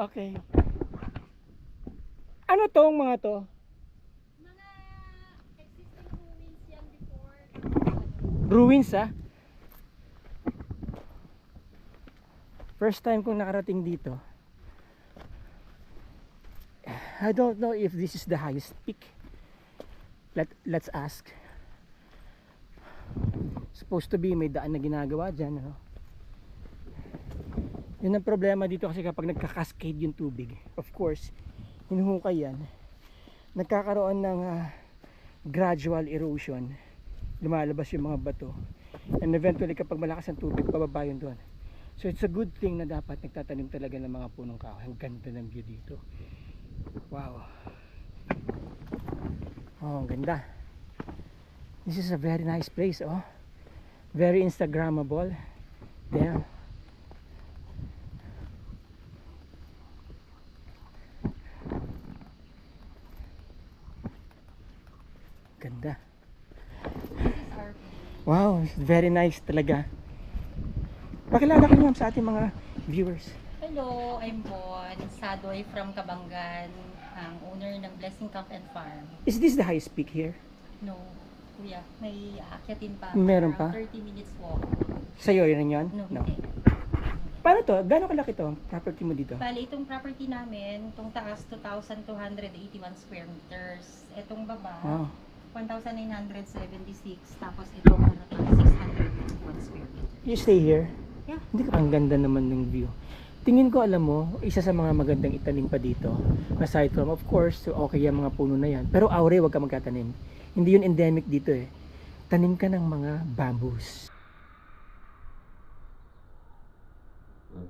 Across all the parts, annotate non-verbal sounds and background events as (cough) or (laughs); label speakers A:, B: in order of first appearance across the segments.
A: Okay. Ano tong mga to?
B: Mga existing ruins yan before.
A: Ruins ah. First time kong nakarating dito. I don't know if this is the highest peak. Let, let's ask. Supposed to be may daan na ginagawa dyan. Ano? Yun ang problema dito kasi kapag nagka-cascade yung tubig. Of course, hinuhukay yan. Nagkakaroon ng ah, gradual erosion. Lumalabas yung mga bato. And eventually kapag malakas ang tubig, pababa yun doon. So it's a good thing na dapat nagtatanim talaga ng mga punong kahoy. Ang ganda ng view dito. Wow. Oh, ang ganda. This is a very nice place, oh. Very Instagrammable. Damn. Ganda.
B: This is our
A: Wow, very nice talaga. Pakilala ko ma'am sa ating mga viewers.
B: Hello, I'm Bon Sadoy from Kabangan, ang owner ng Blessing Camp and Farm.
A: Is this the highest peak here?
B: No, kuya, may aakyatin pa.
A: Meron pa?
B: 30 minutes walk.
A: Sa'yo yun yun?
B: No,
A: No.
B: hindi.
A: Paano to? Gano'ng kalaki to? Property mo dito?
B: Bali, itong property namin, itong taas, 2,281 square meters. Itong baba,
A: Wow.
B: 1,976. Tapos itong harapan, 601 square meters.
A: You stay here?
B: Yeah.
A: Hindi ka ang ganda naman ng view. Tingin ko alam mo, isa sa mga magandang itanim pa dito. Aside from, of course, okay yung mga puno na yan. Pero aure, wag ka magtatanim. Hindi yun endemic dito eh. Tanim ka ng mga bamboos.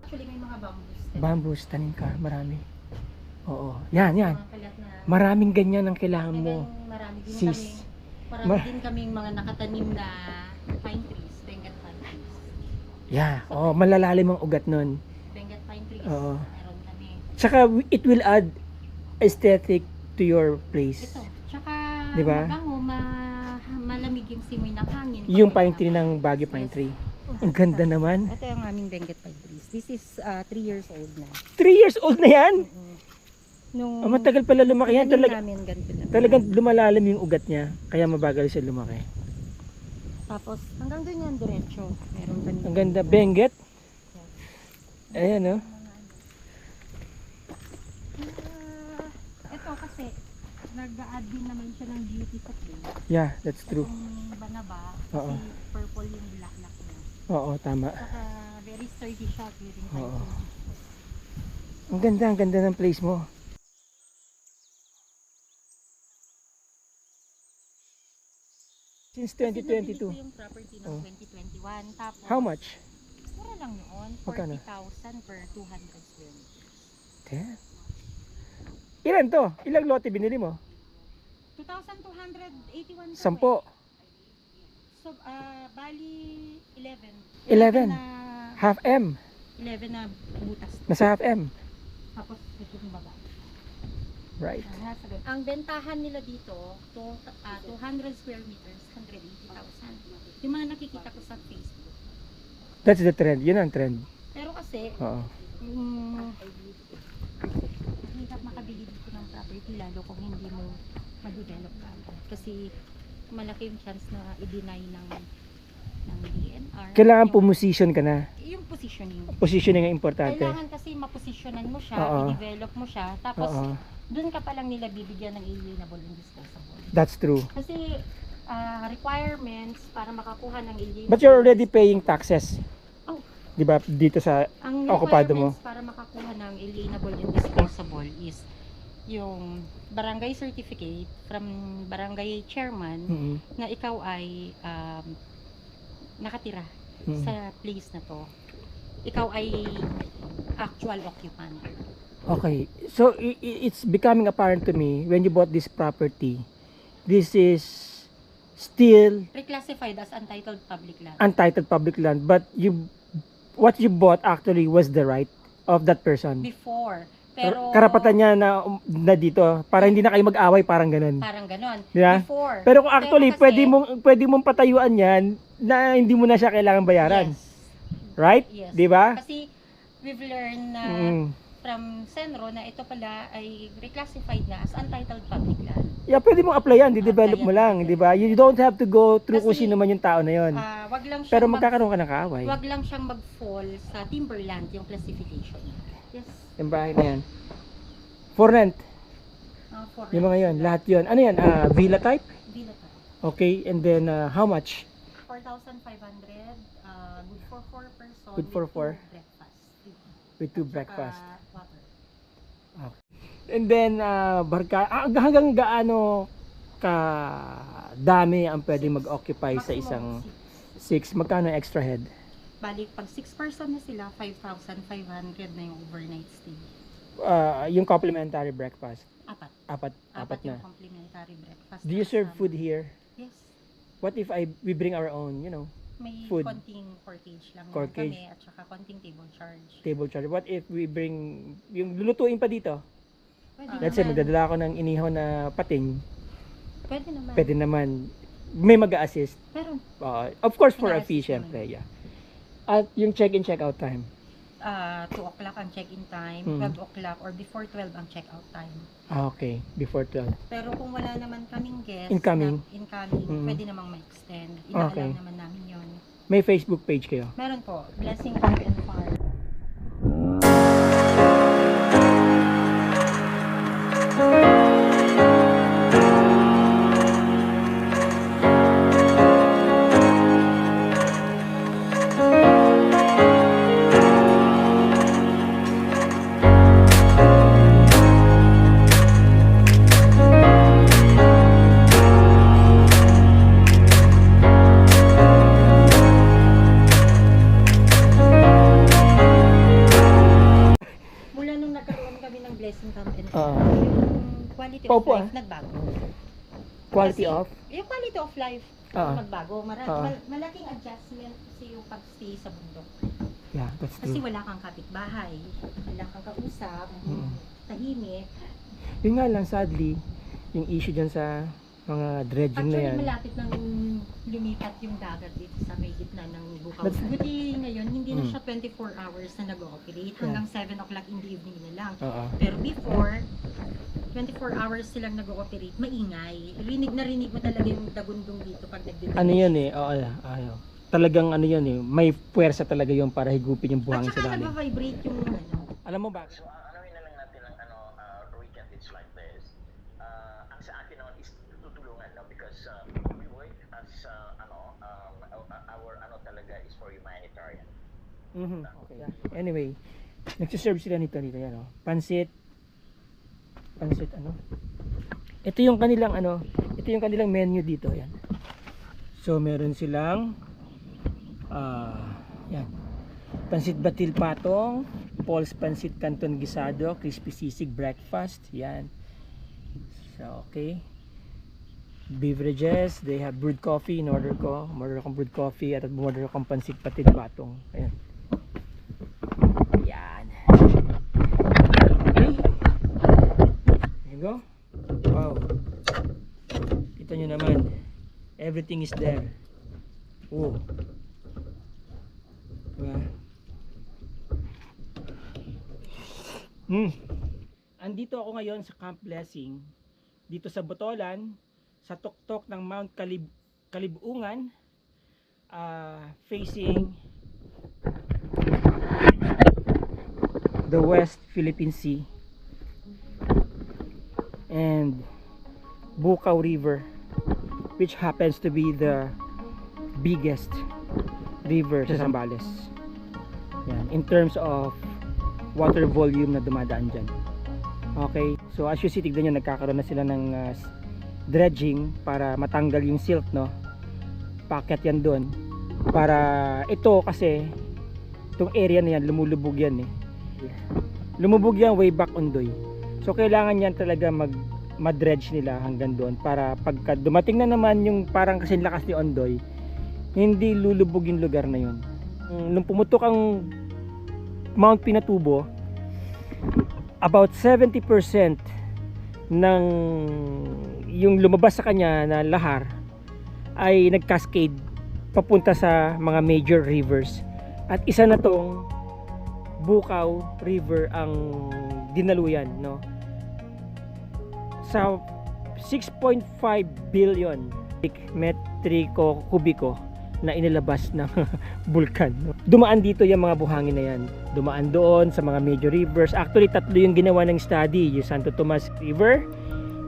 B: Actually, may mga bamboos.
A: Bamboos, tanim ka. Marami. Oo. Yan, yan.
B: Mga kalat na
A: Maraming ganyan ang kailangan mo.
B: Talagang marami din
A: Sis.
B: kami. Marami
A: Ma-
B: din kaming mga nakatanim na pine trees, Bengal pine trees.
A: Yeah. Oh, malalalim ang ugat nun.
B: Bengal pine trees,
A: Oo.
B: meron kami.
A: Tsaka it will add aesthetic to your place.
B: Ito, tsaka
A: Di ba?
B: mabango, ma malamig yung simoy ng hangin.
A: Yung pine tree ng Baguio Pine
B: Yes.
A: Tree. Ang ganda naman.
B: Ito yung aming Bengal pine trees. This is 3 years old na.
A: 3 years old na yan.
B: Nung
A: Oh, matagal pala lumaki yan. Talaga,
B: namin ganito lang.
A: talagang lumalalim yung ugat niya. Kaya mabagal siya lumaki.
B: Tapos hanggang doon yan diretso. Meron kami.
A: Ang ganda. Benguet. Ayan oh.
B: Ah, ito kasi nag-add din naman siya ng beauty sa place.
A: Yeah, that's true.
B: Yung banaba,
A: Oo.
B: kasi purple yung bulaklak niya.
A: Oo, tama.
B: Saka very sturdy siya during
A: Oo.
B: typhoon.
A: Ang ganda, ang ganda ng place mo. Since
B: Kasi nabili
A: 2022.
B: ko yung property ng
A: Oh.
B: 2021. Tapos,
A: How much?
B: Mura lang.
A: Magkano?
B: 40,000 per 200 square meters.
A: Damn. Ilan to? Ilang lote binili mo?
B: 2,281 per
A: Sampo.
B: So, ah, bali 11.
A: 11.
B: na,
A: Half M.
B: 11 na butas.
A: Nasa half M.
B: Tapos ito yung baba.
A: Right.
B: Ah. Ang bentahan nila dito, to, ah, 200 square meters, 180,000. Yung mga nakikita ko sa Facebook.
A: That's the trend. Yun ang trend.
B: Pero kasi,
A: Oo.
B: mm, mahirap makabili dito ng property lalo kung hindi mo ma-develop ka. Kasi malaki yung chance na i-deny ng ng DNR.
A: Kailangan
B: yung,
A: pumusisyon ka na.
B: yung positioning.
A: Positioning ang importante.
B: Kailangan kasi maposisyonan mo siya,
A: Oo.
B: i-develop mo siya, tapos
A: Oo.
B: Doon ka pa lang nila bibigyan ng alienable and disposable.
A: That's true.
B: Kasi ah, requirements para makakuha ng alienable.
A: But you're already paying taxes.
B: Oh.
A: 'Di ba? Dito sa
B: Ang
A: okupado mo.
B: para makakuha ng alienable and disposable is yung barangay certificate from barangay chairman
A: Mm,
B: na ikaw ay um, nakatira
A: mm.
B: sa place na to. Ikaw ay actual occupant.
A: Okay. So it's becoming apparent to me when you bought this property, this is still
B: Reclassified as untitled public land.
A: untitled public land, but you what you bought actually was the right of that person.
B: Before. Pero
A: Karapatan niya na na dito para hindi na kayo mag-away parang ganun.
B: parang ganon.
A: Di ba?
B: Before.
A: Pero kung actually
B: kasi-
A: pwede mong pwede mong patayuan 'yan na hindi mo na siya kailangan bayaran.
B: Yes.
A: Right?
B: Yes.
A: 'Di ba?
B: Kasi we've learned na
A: Mm.
B: From Senro na ito pala ay reclassified na as untitled public land.
A: Yeah, pwede mong applyan, di-develop mo lang, di ba? You don't have to go through kung
B: Kasi,
A: sino man yung tao na yon.
B: Ah, wag lang
A: Pero
B: mag-
A: magkakaroon ka ng kaaway.
B: wag lang siyang mag-fall sa timberland yung classification. Yes.
A: Yung bahay na yan. For rent,
B: Uh, for
A: yung mga yon, lahat yon. Ano yan? Ah, villa type?
B: Villa type.
A: Okay, and then ah, how much?
B: 4,500, uh, good for four person.
A: Good for
B: with
A: four.
B: two breakfast.
A: With two breakfast. And then, ah, barka, ah, hanggang gaano ka dami ang pwedeng mag-occupy sa isang
B: six.
A: six? Magkano yung extra head?
B: Balik, pag 6 person na sila, 5,500 na yung overnight stay.
A: Ah, yung complimentary breakfast.
B: Apat.
A: Apat, apat
B: Apat
A: na.
B: yung complimentary breakfast.
A: Do you serve
B: Kasama.
A: food here?
B: Yes.
A: What if I we bring our own, you know,
B: May
A: Food.
B: konting corkage lang
A: Corkage.
B: kami at saka konting table charge.
A: table charge? What if we bring yung lulutuin pa dito?
B: Pwede
A: Let's say
B: naman.
A: magdadala ako ng inihaw na pating,
B: Pwede naman.
A: pwede naman may mag-assist.
B: Pero
A: Uh, of course for a fee syempre, yeah. At yung check-in check-out time.
B: ah 2 o'clock ang check-in time,
A: Mm.
B: 12 o'clock or before 12 ang check-out time.
A: Ah, okay, before 12.
B: Pero kung wala naman kaming guest,
A: Incoming.
B: na incoming,
A: Mm.
B: pwede namang ma-extend. Inaalam
A: Okay.
B: naman namin yon.
A: May Facebook page kayo.
B: Meron po, Blessing Camp and Farm.
A: Ah.
B: yung quality of
A: Paupo,
B: life nagbago.
A: Quality
B: Kasi-
A: of?
B: Yung quality of life
A: Ah.
B: nagbago. Mara-
A: Ah.
B: mal- malaking adjustment kasi yung pag-stay sa bundok.
A: Yeah, that's
B: Kasi
A: true.
B: wala kang kapitbahay, wala kang kausap,
A: Mm.
B: tahimik.
A: Yun nga lang, sadly, yung issue dyan sa mga dredging na
B: Actually,
A: yan.
B: malapit nang lumipat yung dagat dito sa may gitna ng Bukaw. Buti ngayon, hindi na
A: Mm.
B: siya 24 hours na nag-ooperate. Hanggang 7 o'clock in the evening na lang.
A: Oo.
B: Pero before, 24 hours silang nag-ooperate, maingay. Rinig na rinig mo talaga yung dagundong dito pag nagdidredge.
A: Ano yan eh, oo, ayaw. Talagang ano yan eh, may puwersa talaga yung para higupin yung
B: At
A: buhangin
B: saka
A: sa lalim.
B: nag-vibrate yung ano.
A: Alam mo ba?
C: So, uh, anawin na lang natin ang ano, uh, weekend it's like this. Uh, ang sa akin naman is tutulungan, no? Because uh, we work as, uh, ano, um, our, our ano talaga is for humanitarian.
A: Mhm. Okay. Anyway, nagsiserve sila nito nito yan, oh. Pansit. Pansit ano? Ito yung kanilang ano, ito yung kanilang menu dito, yan. So meron silang ah, yan. Pansit batil patong, Paul's pansit canton gisado, crispy sisig breakfast, yan. So okay. Beverages, they have brewed coffee in order ko. Order akong brewed coffee at order akong pansit batil patong. Ayan. Yan. Okay. There you go. Wow. Kita nyo naman. Everything is there. Oh. Diba? Hmm. Andito ako ngayon sa Camp Blessing. Dito sa Botolan. Sa tuktok ng Mount Kalib Kalibungan. ah, facing the West Philippine Sea and Bukaw River which happens to be the biggest river sa Zambales. Yan, in terms of water volume na dumadaan dyan. Okay so as you see tignan nyo nagkakaroon na sila ng uh, dredging para matanggal yung silt no? Packet yan doon. Para ito kasi itong area na yan lumulubog yan eh. Lumubog yan way back Ondoy. So kailangan yan talaga mag madredge nila hanggang doon para pagka dumating na naman yung parang kasi lakas ni Ondoy, hindi lulubog yung lugar na yun. Mm, Nung pumutok ang Mount Pinatubo, about 70% ng yung lumabas sa kanya na lahar ay nag-cascade papunta sa mga major rivers. At isa na tong Bukaw River ang dinaluyan, no? Sa 6.5 billion metriko kubiko na inilabas ng (laughs) bulkan. Dumaan dito yung mga buhangin na yan. Dumaan doon sa mga major rivers. Actually, tatlo yung ginawa ng study. Yung Santo Tomas River,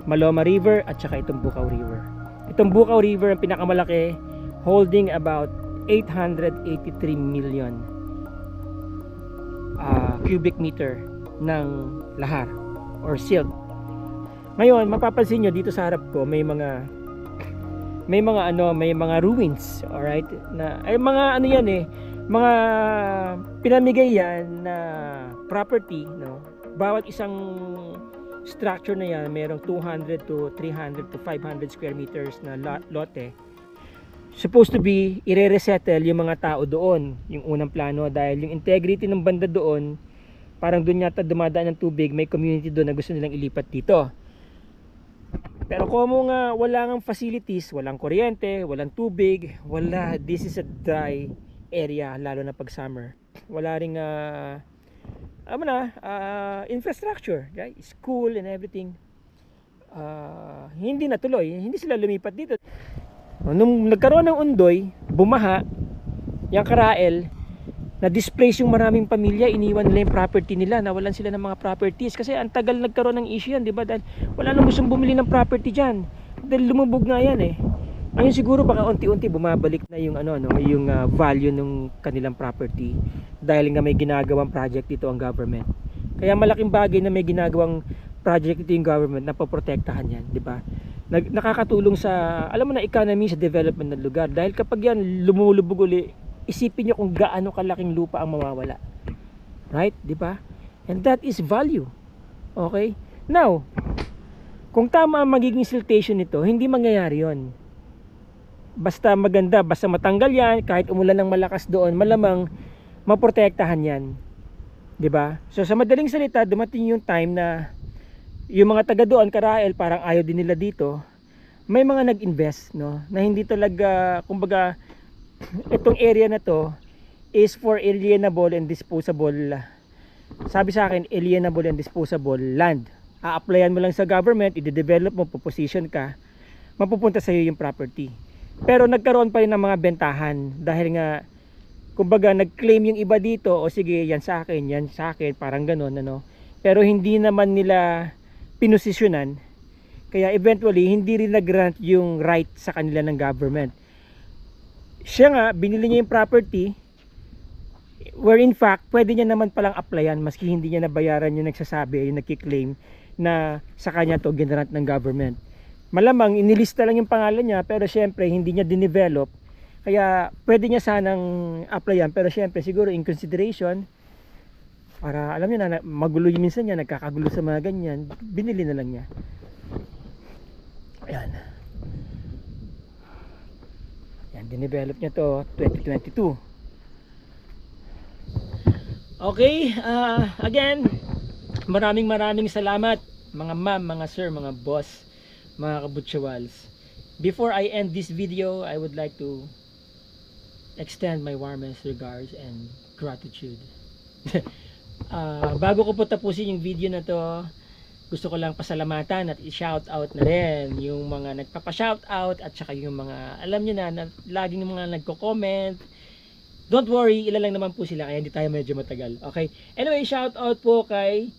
A: Maloma River, at saka itong Bukaw River. Itong Bukaw River ang pinakamalaki, holding about 883 million ah, cubic meter ng lahar or silt. Ngayon, mapapansin nyo dito sa harap ko may mga may mga ano, may mga ruins, alright? Na ay mga ano yan eh, mga pinamigay yan na property, no? Bawat isang structure na yan, merong 200 to 300 to 500 square meters na lot, lote. Supposed to be ire-resettle yung mga tao doon, yung unang plano dahil yung integrity ng banda doon, parang doon yata dumadaan ng tubig, may community doon na gusto nilang ilipat dito. Pero kung nga wala ngang facilities, walang kuryente, walang tubig, wala, this is a dry area lalo na pag summer. Wala ring uh, ano na, ah, infrastructure, right? school and everything. Ah, hindi natuloy, hindi sila lumipat dito. Nung nagkaroon ng undoy, bumaha, yung Karael, na-displace yung maraming pamilya, iniwan nila yung property nila, nawalan sila ng mga properties kasi ang tagal nagkaroon ng issue yan, di ba? Dahil wala nang gustong bumili ng property diyan. Dahil lumubog nga yan eh. Ayun siguro baka unti-unti bumabalik na yung ano no, yung ah, value ng kanilang property dahil nga may ginagawang project dito ang government. Kaya malaking bagay na may ginagawang project ito yung government na poprotektahan yan, di ba? Nag, nakakatulong sa, alam mo na, economy sa development ng lugar. Dahil kapag yan lumulubog uli, isipin nyo kung gaano kalaking lupa ang mawawala. Right? Di ba? And that is value. Okay? Now, kung tama ang magiging siltation nito, hindi mangyayari yon. Basta maganda, basta matanggal yan, kahit umulan ng malakas doon, malamang maprotektahan yan. 'Di ba? So sa madaling salita, dumating yung time na yung mga taga doon, Karael, parang ayaw din nila dito. May mga nag-invest, no, na hindi talaga, kumbaga, itong area na to is for alienable and disposable. Sabi sa akin, alienable and disposable land. A-applyan mo lang sa government, i-develop mo, position ka, mapupunta sa iyo yung property. Pero nagkaroon pa rin ng mga bentahan dahil nga kumbaga nag-claim yung iba dito o sige yan sa akin, yan sa akin, parang ganun ano. Pero hindi naman nila pinosisyonan. Kaya eventually hindi rin nag-grant yung right sa kanila ng government. Siya nga binili niya yung property where in fact pwede niya naman palang applyan maski hindi niya nabayaran yung nagsasabi, yung nagki-claim na sa kanya to generant ng government. Malamang inilista lang yung pangalan niya pero syempre hindi niya dinevelop. Kaya pwede niya sanang applyan pero syempre siguro in consideration para alam niyo na- magulo yung minsan niya nagkakagulo sa mga ganyan binili na lang niya. Ayan yan dinevelop niya to 2022 okay ah, again maraming maraming salamat mga ma'am mga sir mga boss mga kabutsyawals. Before I end this video, I would like to extend my warmest regards and gratitude. (laughs) Ah, bago ko po tapusin yung video na to, gusto ko lang pasalamatan at i-shout out na rin yung mga nagpapa-shout out at saka yung mga, alam nyo na, na laging mga nagko-comment. Don't worry, ilan lang naman po sila kaya hindi tayo medyo matagal. Okay? Anyway, shout out po kay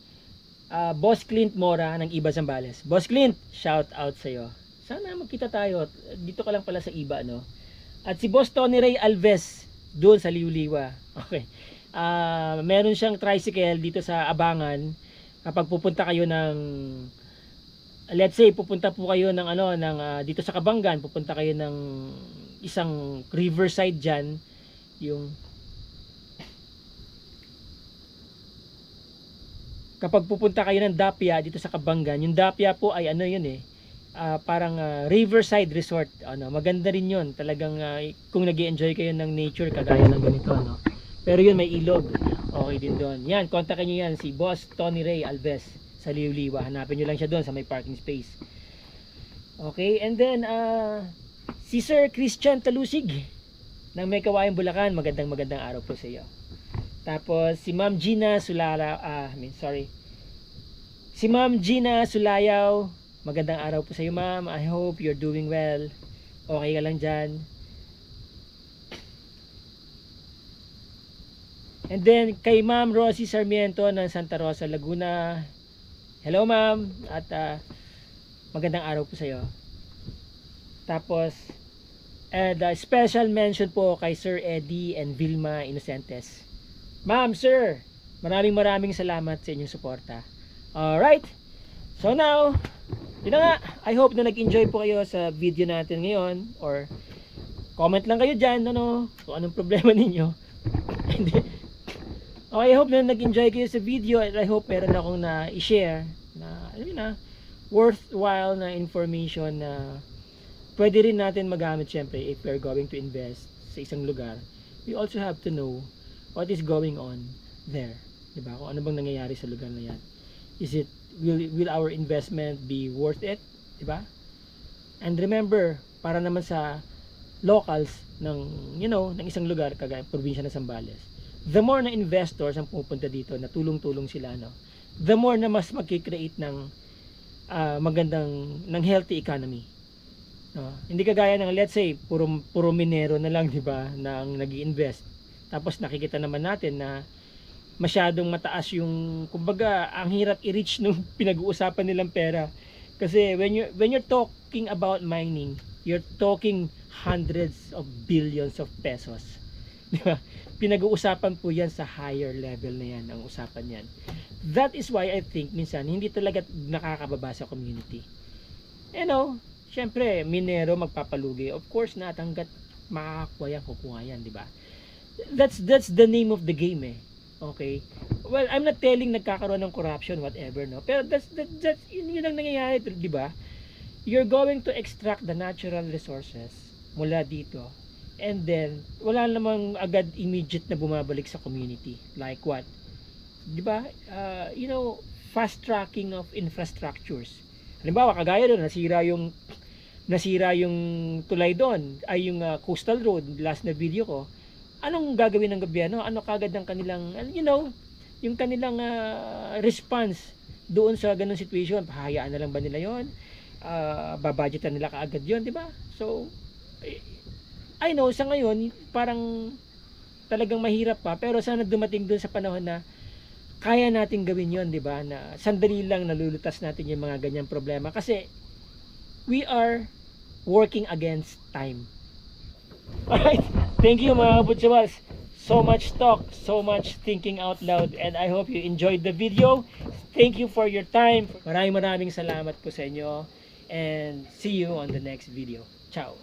A: Ah, Boss Clint Mora ng Iba Zambales. Boss Clint, shout out sa iyo. Sana magkita tayo. Dito ka lang pala sa Iba, no? At si Boss Tony Ray Alves, doon sa Liuliwa. Okay. Ah, meron siyang tricycle dito sa Abangan. Kapag pupunta kayo ng let's say pupunta po kayo ng ano ng ah, dito sa Kabangan, pupunta kayo ng isang riverside diyan, yung kapag pupunta kayo ng Dapia dito sa Kabangan, yung Dapia po ay ano yun eh, ah, parang ah, riverside resort. Ano, maganda rin yun. Talagang ah, kung nag enjoy kayo ng nature kagaya ng ganito, no. Pero yun may ilog. Okay din doon. Yan, kontakin niyo yan si Boss Tony Ray Alves sa Liuliwa. Hanapin niyo lang siya doon sa may parking space. Okay, and then ah si Sir Christian Talusig ng May Bulacan. Magandang magandang araw po sa iyo. Tapos si Ma'am Gina Sulara, ah, I mean, sorry. Si Ma'am Gina Sulayaw, magandang araw po sa iyo, Ma'am. I hope you're doing well. Okay ka lang dyan. And then kay Ma'am Rosie Sarmiento ng Santa Rosa, Laguna. Hello, Ma'am. At ah, magandang araw po sa iyo. Tapos, and uh, special mention po kay Sir Eddie and Vilma Innocentes. Ma'am, sir, maraming maraming salamat sa inyong suporta. Alright, so now, yun na nga, I hope na nag-enjoy po kayo sa video natin ngayon or comment lang kayo dyan, ano, kung anong problema (laughs) ninyo. Okay, I hope na nag-enjoy kayo sa video at I hope meron akong na i-share na, alam na, worthwhile na information na pwede rin natin magamit syempre if we're going to invest sa isang lugar. We also have to know what is going on there. 'Di ba? Kung ano bang nangyayari sa lugar na 'yan. Is it will will our investment be worth it? 'Di ba? And remember, para naman sa locals ng you know, ng isang lugar kagaya probinsya ng Zambales. The more na investors ang pupunta dito na tulong-tulong sila no. The more na mas magki-create ng ah, magandang ng healthy economy. No? Hindi kagaya ng let's say puro puro minero na lang (laughs) 'di ba na ang nag-iinvest. Tapos nakikita naman natin na masyadong mataas yung kumbaga ang hirap i-reach nung (laughs) pinag-uusapan nilang pera. Kasi when you when you're talking about mining, you're talking hundreds of billions of pesos. Di? Pinag-uusapan po yan sa higher level na yan ang usapan yan. That is why I think minsan hindi talaga nakakababa sa community. You know, syempre, minero magpapalugi. Of course, na hanggat makakakuha yan, kukuha yan, di ba? That's, that's the name of the game eh. Okay? Well, I'm not telling nagkakaroon ng corruption, whatever, no? Pero that's, that, that's yun, yun ang nangyayari, di ba? You're going to extract the natural resources mula dito. And then, wala namang agad immediate na bumabalik sa community. Like what? Di ba? Uh, you know, fast tracking of infrastructures. Halimbawa, kagaya doon, nasira yung nasira yung tulay doon ay yung uh, coastal road last na video ko anong gagawin ng gobyerno ano kagad ng kanilang you know yung kanilang uh, response doon sa ganung situation pahayaan na lang ba nila yon uh, babudgetan nila kaagad yon di ba so I know sa ngayon parang talagang mahirap pa pero sana dumating doon sa panahon na kaya natin gawin yon di ba na sandali lang nalulutas natin yung mga ganyang problema kasi we are working against time. Alright, thank you mga kabutsabas. So much talk, so much thinking out loud, and I hope you enjoyed the video. Thank you for your time. Maraming maraming salamat po sa inyo, and see you on the next video. Ciao!